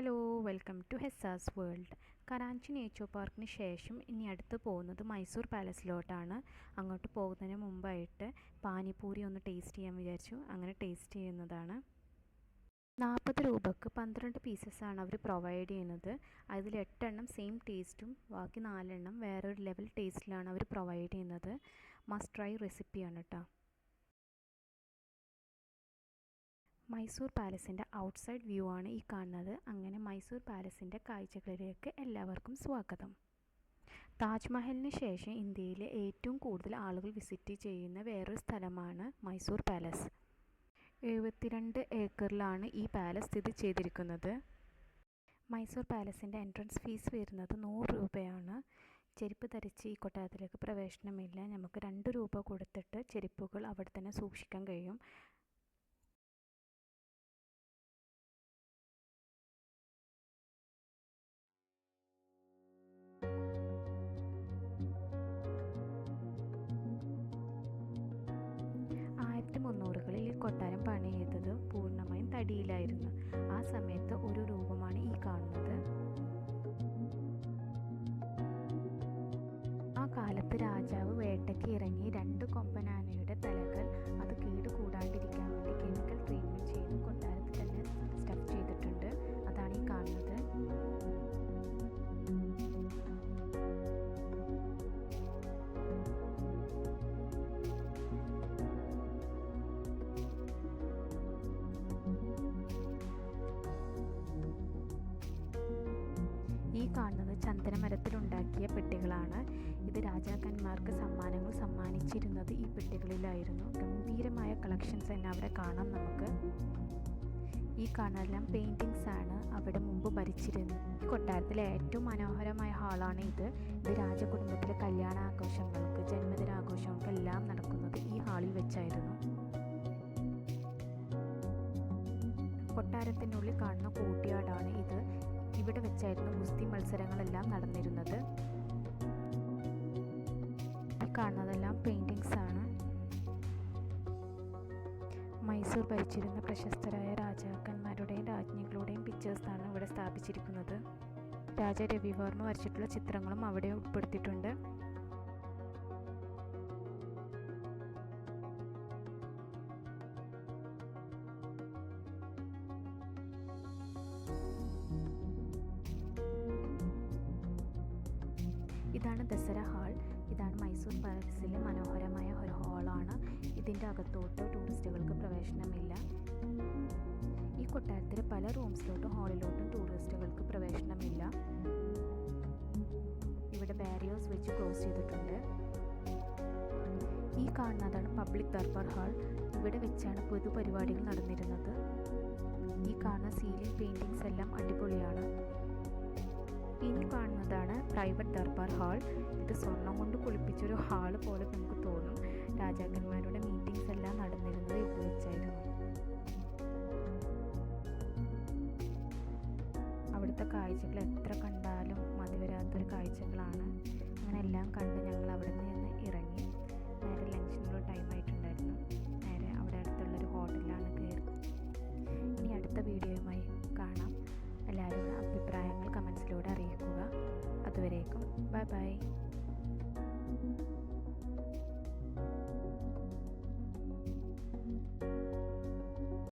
Hello welcome to Hesa's world Karanji nature പാർക്കിന് ശേഷം ഇനി അടുത്ത് പോകുന്നത് മൈസൂർ പാലസിലോട്ടാണ് അങ്ങോട്ട് പോകുന്നതിന് മുമ്പായിട്ട് പാനിപൂരി ഒന്ന് ടേസ്റ്റ് ചെയ്യാൻ വിചാരിച്ചു. അങ്ങനെ ടേസ്റ്റ് ചെയ്യുന്നതാണ്. നാൽപ്പത് രൂപക്ക് പന്ത്രണ്ട് പീസസ്സാണ് അവർ പ്രൊവൈഡ് ചെയ്യുന്നത്. അതിൽ എട്ടെണ്ണം സെയിം ടേസ്റ്റും ബാക്കി നാലെണ്ണം വേറൊരു ലെവൽ ടേസ്റ്റിലാണ് അവർ പ്രൊവൈഡ് ചെയ്യുന്നത്. മസ്റ്റ് ട്രൈ റെസിപ്പിയാണ് കേട്ടോ മൈസൂർ പാലസിന്റെ ഔട്ട്സൈഡ് വ്യൂ ആണ് ഈ കാണുന്നത്. അങ്ങനെ മൈസൂർ പാലസിന്റെ കാഴ്ചകളിലേക്ക് എല്ലാവർക്കും സ്വാഗതം. താജ്മഹലിന് ശേഷം ഇന്ത്യയിലെ ഏറ്റവും കൂടുതൽ ആളുകൾ വിസിറ്റ് ചെയ്യുന്ന വേറൊരു സ്ഥലമാണ് മൈസൂർ പാലസ്. എഴുപത്തിരണ്ട് ഏക്കറിലാണ് ഈ പാലസ് സ്ഥിതി ചെയ്തിരിക്കുന്നത്. മൈസൂർ പാലസിന്റെ എൻട്രൻസ് ഫീസ് വരുന്നത് നൂറ് രൂപയാണ്. ചെരുപ്പ് ധരിച്ച് ഈ കൊട്ടാരത്തിലേക്ക് പ്രവേശനമില്ല. നമുക്ക് രണ്ട് രൂപ കൊടുത്തിട്ട് ചെരുപ്പുകൾ അവിടെ തന്നെ സൂക്ഷിക്കാൻ കഴിയും. കൊട്ടാരം പണി ചെയ്തത് പൂർണമായും തടിയിലായിരുന്നു. ആ സമയത്ത് കാണുന്നത് ചന്ദനമരത്തിലുണ്ടാക്കിയ പെട്ടികളാണ്. ഇത് രാജാക്കന്മാർക്ക് സമ്മാനങ്ങൾ സമ്മാനിച്ചിരുന്നത് ഈ പെട്ടികളിലായിരുന്നു. ഗംഭീരമായ കളക്ഷൻസ് തന്നെ അവിടെ കാണാം നമുക്ക്. ഈ കാണാനെല്ലാം പെയിന്റിങ്സ് ആണ്. അവിടെ മുമ്പ് ഭരിച്ചിരുന്നത് ഈ കൊട്ടാരത്തിലെ ഏറ്റവും മനോഹരമായ ഹാളാണ് ഇത്. ഇത് രാജകുടുംബത്തിലെ കല്യാണാഘോഷങ്ങൾക്ക് ജന്മദിനാഘോഷങ്ങൾക്ക് എല്ലാം നടക്കുന്നത് ഈ ഹാളിൽ വെച്ചായിരുന്നു. കൊട്ടാരത്തിനുള്ളിൽ കാണുന്ന കൂട്ടിയാടാണ് ഇത്. ഇവിടെ വെച്ചായിരുന്നു ഗുസ്തി മത്സരങ്ങളെല്ലാം നടന്നിരുന്നത്. ഈ കാണുന്നതെല്ലാം പെയിന്റിങ്സ് ആണ്. മൈസൂർ ഭരിച്ചിരുന്ന പ്രശസ്തരായ രാജാക്കന്മാരുടെയും രാജ്ഞികളുടെയും പിക്ചേഴ്സാണ് ഇവിടെ സ്ഥാപിച്ചിരിക്കുന്നത്. രാജ രവിവർമ്മ വരച്ചിട്ടുള്ള ചിത്രങ്ങളും അവിടെ ഉൾപ്പെടുത്തിയിട്ടുണ്ട്. ദസറ ഹാൾ. ഇതാണ് മൈസൂർ പാലസിലെ മനോഹരമായ ഒരു ഹാളാണ്. ഇതിന്റെ അകത്തോട്ട് ടൂറിസ്റ്റുകൾക്ക് പ്രവേശനമില്ല. ഈ കൊട്ടാരത്തിലെ പല റൂംസിലോട്ടും ഹാളിലോട്ടും ടൂറിസ്റ്റുകൾക്ക് പ്രവേശനമില്ല. ഇവിടെ ബാരിയേഴ്സ് വെച്ച് ക്ലോസ് ചെയ്തിട്ടുണ്ട്. ഈ കാണുന്നതാണ് പബ്ലിക് ദർബാർ ഹാൾ. ഇവിടെ വെച്ചാണ് പൊതുപരിപാടികൾ നടന്നിരുന്നത്. ഈ കാണുന്ന സീലിംഗ് പെയിന്റിങ്സ് എല്ലാം അടിപൊളിയാണ്. ഇനി കാണുന്നതാണ് പ്രൈവറ്റ് ദർബാർ ഹാൾ. ഇത് സ്വർണം കൊണ്ട് കുളിപ്പിച്ചൊരു ഹാൾ പോലെ നമുക്ക് തോന്നും. രാജാക്കന്മാരുടെ മീറ്റിംഗ്സ് എല്ലാം നടന്നിരുന്നത് ഇവിടെ വെച്ചായിരുന്നു. അവിടുത്തെ കാഴ്ചകൾ എത്ര കണ്ടാലും മതിവരാത്തൊരു കാഴ്ചകളാണ്. അങ്ങനെ എല്ലാം കണ്ട് ഞങ്ങൾ അവിടെ നിന്ന് ഇറങ്ങി. നേരെ ലഞ്ചിനുള്ള ടൈം ആയിട്ടുണ്ടായിരുന്നു. നേരെ അവിടെ അടുത്തുള്ളൊരു ഹോട്ടലിലാണ് കയറി ഇനി അടുത്ത വീഡിയോയുമായി Bye bye.